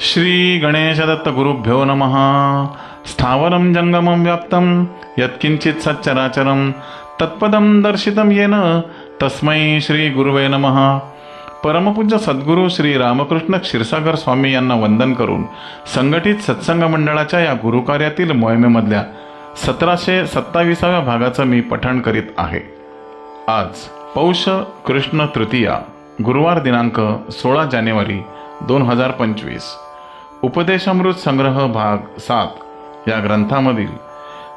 श्री गणेशदत्त गुरुभ्यो नमः। स्थावरं जङ्गमं व्याप्तं यत्किञ्चित् सच्चराचरं तत्पदं दर्शितं येन तस्मै श्री गुरुवे नमः। परमपूज्य सद्गुरू श्री रामकृष्ण क्षीरसागर स्वामी यांना वंदन करून संघटित सत्संग मंडळाच्या या गुरुकार्यातील मोहिमेमधल्या सतराशे सत्ताविसाव्या भागाचं मी पठण करीत आहे. आज पौष कृष्ण तृतीया गुरुवार दिनांक सोळा जानेवारी दोन हजार पंचवीस. उपदेशामृत संग्रह भाग सात या ग्रंथामधील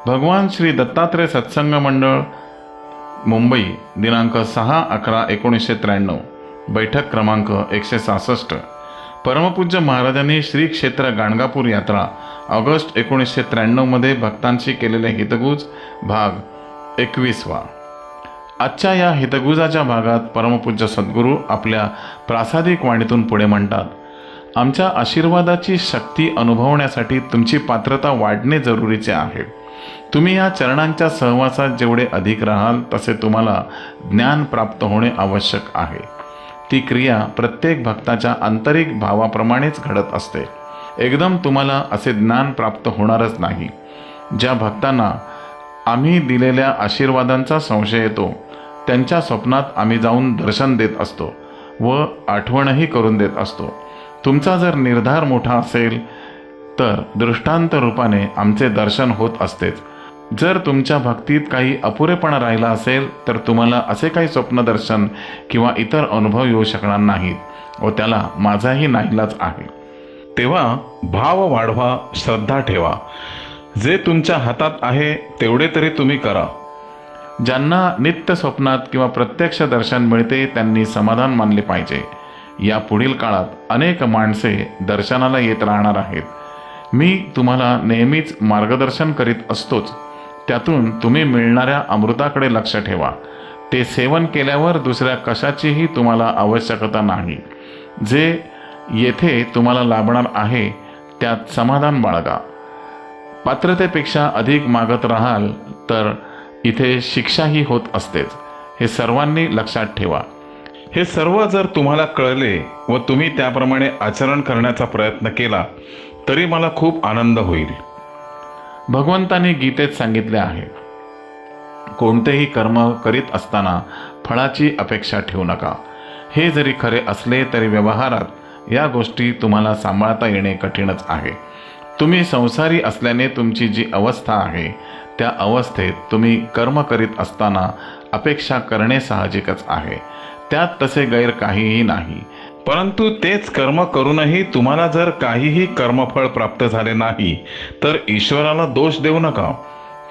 भगवान श्री दत्तात्रय सत्संग मंडळ मुंबई दिनांक सहा अकरा एकोणीसशे त्र्याण्णव बैठक क्रमांक एकशे सहासष्ट. परमपूज्य महाराजांनी श्री क्षेत्र गाणगापूर यात्रा ऑगस्ट एकोणीसशे त्र्याण्णवमध्ये भक्तांशी केलेले हितगुज भाग एकवीसवा. आजच्या या हितगुजाच्या भागात परमपूज्य सद्गुरू आपल्या प्रासादिक वाणीतून पुढे म्हणतात आमच्या आशीर्वादाची शक्ती अनुभवण्यासाठी तुमची पात्रता वाढणे जरुरीचे आहे. तुम्ही या चरणांच्या सहवासात जेवढे अधिक राहाल तसे तुम्हाला ज्ञान प्राप्त होणे आवश्यक आहे. ती क्रिया प्रत्येक भक्ताच्या आंतरिक भावाप्रमाणेच घडत असते. एकदम तुम्हाला असे ज्ञान प्राप्त होणारच नाही. ज्या भक्तांना आम्ही दिलेल्या आशीर्वादांचा संशय येतो त्यांच्या स्वप्नात आम्ही जाऊन दर्शन देत असतो व आठवणही करून देत असतो. तुमचा जर निर्धार मोठा असेल तर दृष्टांत रूपाने आमचे दर्शन होत असतेच. जर तुमच्या भक्तीत काही अपुरेपणा राहिला असेल तर तुम्हाला असे काही स्वप्नदर्शन किंवा इतर अनुभव येऊ शकणार नाहीत व त्याला माझाही नाहीलाच आहे. तेव्हा भाव वाढवा श्रद्धा ठेवा. जे तुमच्या हातात आहे तेवढे तरी तुम्ही करा. ज्यांना नित्य स्वप्नात किंवा प्रत्यक्ष दर्शन मिळते त्यांनी समाधान मानले पाहिजे. या पुढील काळात अनेक माणसे दर्शनाला येत राहणार आहेत. मी तुम्हाला नेहमीच मार्गदर्शन करीत असतोच. त्यातून तुम्ही मिळणाऱ्या अमृताकडे लक्ष ठेवा. ते सेवन केल्यावर दुसऱ्या कशाचीही तुम्हाला आवश्यकता नाही. जे येथे तुम्हाला लाभणार आहे त्यात समाधान बाळगा. पात्रतेपेक्षा अधिक मागत राहाल तर इथे शिक्षाही होत असतेच. हे सर्वांनी लक्षात ठेवा. हे सर्व जर तुम्हाला कळले व तुम्ही त्याप्रमाणे आचरण करण्याचा प्रयत्न केला तरी मला खूप आनंद होईल. भगवंताने गीतेत सांगितले आहे कोणतेही कर्म करीत असताना फळाची अपेक्षा ठेवू नका. हे जरी खरे असले तरी व्यवहारात या गोष्टी तुम्हाला सांभाळता येणे कठीणच आहे. तुम्ही संसारी असल्याने तुमची जी अवस्था आहे त्या अवस्थेत तुम्ही कर्म करीत असताना अपेक्षा करणे साहजिकच आहे. त्यात तसे गैर काहीही नाही. परंतु तेच कर्म करूनही तुम्हाला जर काहीही कर्मफळ प्राप्त झाले नाही तर ईश्वराला दोष देऊ नका.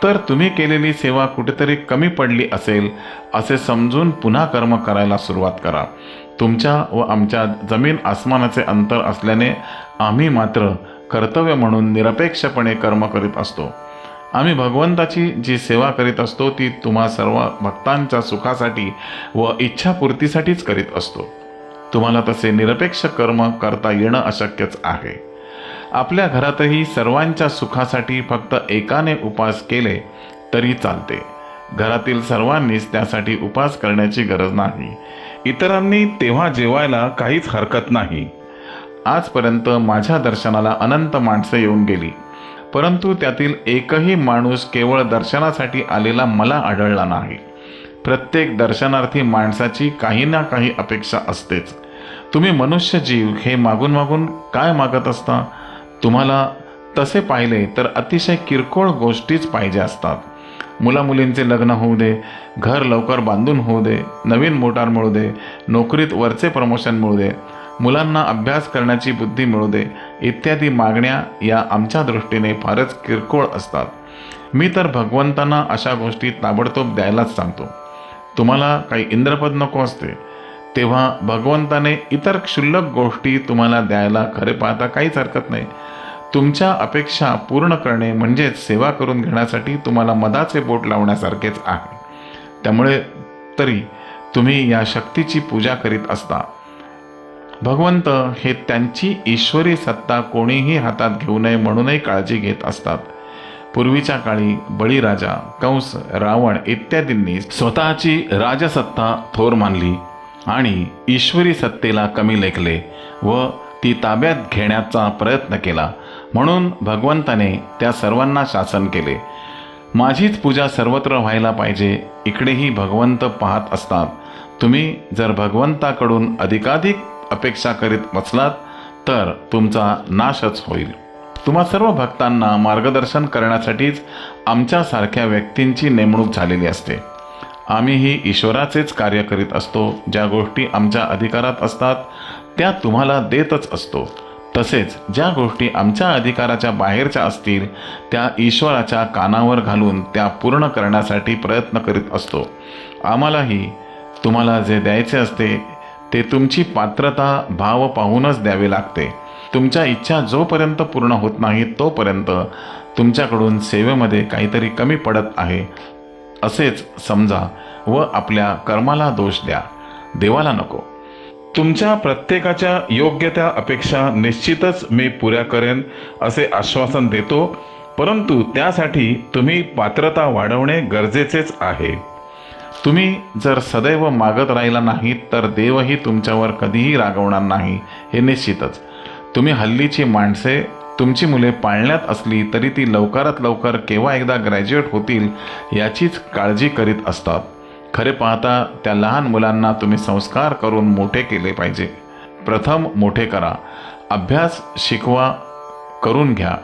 तर तुम्ही केलेली सेवा कुठेतरी कमी पडली असेल असे समजून पुन्हा कर्म करायला सुरुवात करा. तुमच्या व आमच्या जमीन आसमानाचे अंतर असल्याने आम्ही मात्र कर्तव्य म्हणून निरपेक्षपणे कर्म करीत असतो. आम्ही भगवंताची जी सेवा करीत असतो ती तुम्हा सर्व भक्तांच्या सुखासाठी व इच्छापूर्तीसाठीच करीत असतो. तुम्हाला तसे निरपेक्ष कर्म करता येणं अशक्यच आहे. आपल्या घरातही सर्वांच्या सुखासाठी फक्त एकाने उपास केले तरी चालते. घरातील सर्वांनीच त्यासाठी उपास करण्याची गरज नाही. इतरांनी तेव्हा जेवायला काहीच हरकत नाही. आजपर्यंत माझ्या दर्शनाला अनंत माणसं येऊन गेली. परंतु त्यातील एकही माणूस केवळ दर्शनासाठी आलेला मला आढळला नाही. प्रत्येक दर्शनार्थी माणसाची काही ना काही अपेक्षा असतेच. तुम्ही मनुष्य जीव हे मागून मागून काय मागत असता? तुम्हाला तसे पाहिले तर अतिशय किरकोळ गोष्टीच पाहिजे असतात. मुलामुलींचे लग्न होऊ दे घर लवकर बांधून होऊ दे नवीन मोटार मिळू दे नोकरीत वरचे प्रमोशन मिळू दे मुलांना अभ्यास करण्याची बुद्धी मिळू दे इत्यादी मागण्या या आमच्या दृष्टीने फारच किरकोळ असतात. मी तर भगवंतांना अशा गोष्टी ताबडतोब द्यायलाच सांगतो. तुम्हाला काही इंद्रपद नको असते. तेव्हा भगवंताने इतर क्षुल्लक गोष्टी तुम्हाला द्यायला खरे पाहता काहीच हरकत नाही. तुमच्या अपेक्षा पूर्ण करणे म्हणजेच सेवा करून घेण्यासाठी तुम्हाला मदाचे बोट लावण्यासारखेच आहे. त्यामुळे तरी तुम्ही या शक्तीची पूजा करीत असता. भगवंत हे त्यांची ईश्वरी सत्ता कोणीही हातात घेऊ नये म्हणूनही काळजी घेत असतात. पूर्वीच्या काळी बळीराजा कंस रावण इत्यादींनी स्वतःची राजसत्ता थोर मानली आणि ईश्वरी सत्तेला कमी लेखले व ती ताब्यात घेण्याचा प्रयत्न केला. म्हणून भगवंताने त्या सर्वांना शासन केले. माझीच पूजा सर्वत्र व्हायला पाहिजे इकडेही भगवंत पाहत असतात. तुम्ही जर भगवंताकडून अधिकाधिक अपेक्षा करीत बसलात तर तुमचा नाशच होईल. तुम्हा सर्व भक्तांना मार्गदर्शन करण्यासाठीच आमच्यासारख्या व्यक्तींची नेमणूक झालेली असते. आम्हीही ईश्वराचेच कार्य करीत असतो ज्या गोष्टी आमच्या अधिकारात असतात त्या तुम्हाला देतच असतो. तसेच ज्या गोष्टी आमच्या अधिकाराच्या बाहेरच्या असतील त्या ईश्वराच्या कानावर घालून त्या पूर्ण करण्यासाठी प्रयत्न करीत असतो. आम्हालाही तुम्हाला जे द्यायचे असते ते तुमची पात्रता भाव पाहूनच द्यावे लागते. तुमच्या इच्छा जोपर्यंत पूर्ण होत नाही तोपर्यंत तुमच्याकडून सेवेमध्ये काहीतरी कमी पडत आहे. असेच समजा व आपल्या कर्माला दोष द्या. देवाला नको. तुमच्या प्रत्येकाच्या योग्य त्या अपेक्षा निश्चितच मी पुऱ्या करेन असे आश्वासन देतो परंतु त्यासाठी तुम्ही पात्रता वाढवणे गरजेचेच आहे. तुम्ही जर सदैव मागत राहिला नाहीत तर देवही तुमच्यावर कधीही रागवणार नाही हे निश्चितच. तुम्ही हल्लीची माणसे तुमची मुले पाळण्यात असली तरी ती लवकरात लवकर केव्हा एकदा ग्रॅज्युएट होतील याचीच काळजी करीत असतात. खरे पाहता त्या लहान मुलांना तुम्ही संस्कार करून मोठे केले पाहिजे. प्रथम मोठे करा. अभ्यास शिकवा करून घ्या.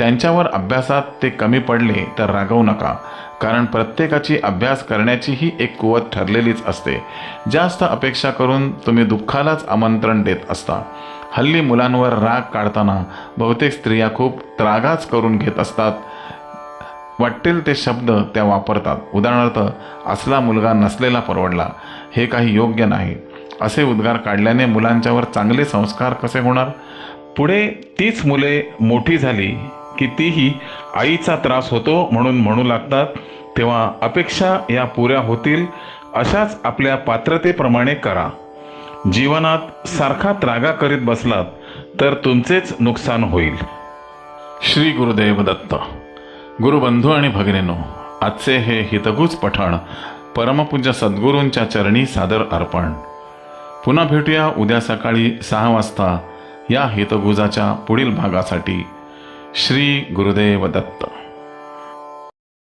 त्यांच्यावर अभ्यासात ते कमी पडले तर रागवू नका कारण प्रत्येकाची अभ्यास करण्याची ही एक कुवत ठरलेलीच असते. जास्त अपेक्षा करून तुम्ही दुःखालाच आमंत्रण देत असता. हल्ली मुलांवर राग काढताना बहुतेक स्त्रिया खूप त्रागाच करून घेत असतात. वाटतील ते शब्द त्या वापरतात. उदाहरणार्थ असला मुलगा नसलेला परवडला. हे काही योग्य नाही. असे उद्गार काढल्याने मुलांच्यावर चांगले संस्कार कसे होणार? पुढे तीच मुले मोठी झाली कितीही आईचा त्रास होतो म्हणून म्हणू लागतात तेव्हा अपेक्षा या पुऱ्या होतील अशाच आपल्या पात्रतेप्रमाणे करा. जीवनात सारखा त्रागा करीत बसलात तर तुमचेच नुकसान होईल. श्री गुरुदेव दत्त. गुरुबंधू आणि भगिनीनो आजचे हे हितगुज पठण परमपूज्य सद्गुरूंच्या चरणी सादर अर्पण. पुन्हा भेटूया उद्या सकाळी सहा वाजता या हितगुजाच्या पुढील भागासाठी. श्री गुरुदेव दत्त